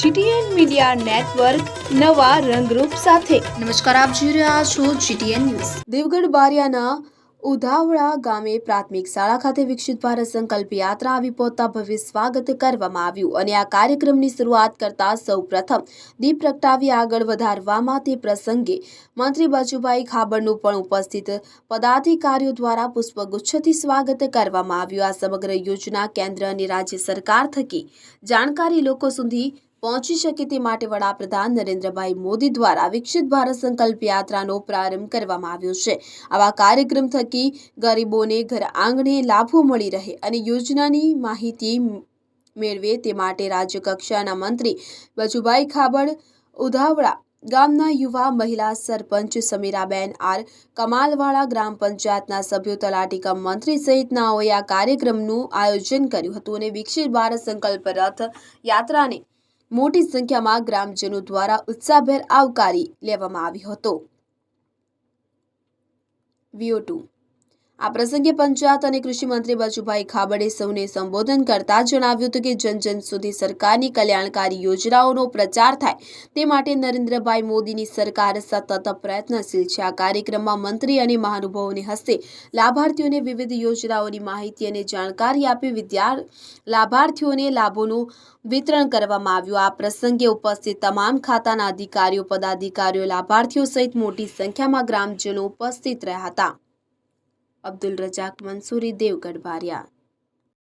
GTN media network નવા રંગરૂપ સાથે. નમસ્કાર આપ જોઈ રહ્યા છો જીટીએન ન્યૂઝ. દેવગઢ બારિયાના ઉધાવળા ગામે પ્રાથમિક શાળા ખાતે વિકસિત ભારત સંકલ્પ યાત્રા આવી પહોંચતા ભવ્ય સ્વાગત કરવામાં આવ્યું અને આ કાર્યક્રમની શરૂઆત કરતા સૌ પ્રથમ દીપ પ્રગટાવી આગળ વધારવામાં તે પ્રસંગે મંત્રી બચુભાઈ ખાબડનું પણ ઉપસ્થિત પદાધિકારીઓ દ્વારા પુષ્પગુચ્છથી સ્વાગત કરવામાં આવ્યું. આ સમગ્ર યોજના કેન્દ્ર અને રાજ્ય સરકાર થકી જાણકારી લોકો સુધી પહોંચી શકે તે માટે વડાપ્રધાન નરેન્દ્રભાઈ મોદી દ્વારા વિકસિત ભારત સંકલ્પ યાત્રાનો પ્રારંભ કરવામાં આવ્યો છે. આવા કાર્યક્રમ થકી ગરીબોને ઘર આંગણે લાભો મળી રહે અને યોજનાની માહિતી મેળવે તે માટે રાજ્ય કક્ષાના મંત્રી બચુભાઈ ખાબડ, ઉધાવળા ગામના યુવા મહિલા સરપંચ સમીરાબેન આર, કમાલવાળા ગ્રામ પંચાયતના સભ્યો તલાટી કમ મંત્રી સહિતનાઓએ આ કાર્યક્રમનું આયોજન કર્યું હતું અને વિકસિત ભારત સંકલ્પ રથ યાત્રાને મોટી સંખ્યામાં ગ્રામજનો દ્વારા ઉત્સાહભેર આવકારી લેવામાં આવ્યો હતો. વીઓ આ પ્રસંગે પંચાયત અને કૃષિમંત્રી બચુભાઈ ખાબડે સૌને સંબોધન કરતા જણાવ્યું હતું કે જન જન સુધી સરકારની કલ્યાણકારી યોજનાઓનો પ્રચાર થાય તે માટે નરેન્દ્રભાઈ મોદીની સરકાર સતત પ્રયત્નશીલ છે. આ કાર્યક્રમમાં મંત્રી અને મહાનુભાવોને હસ્તે લાભાર્થીઓને વિવિધ યોજનાઓની માહિતી અને જાણકારી આપી વિદ્યા લાભાર્થીઓને લાભોનું વિતરણ કરવામાં આવ્યું. આ પ્રસંગે ઉપસ્થિત તમામ ખાતાના અધિકારીઓ, પદાધિકારીઓ, લાભાર્થીઓ સહિત મોટી સંખ્યામાં ગ્રામજનો ઉપસ્થિત રહ્યા હતા. અબ્દુલ રજાક મંસૂરી દેવગઢ બારિયા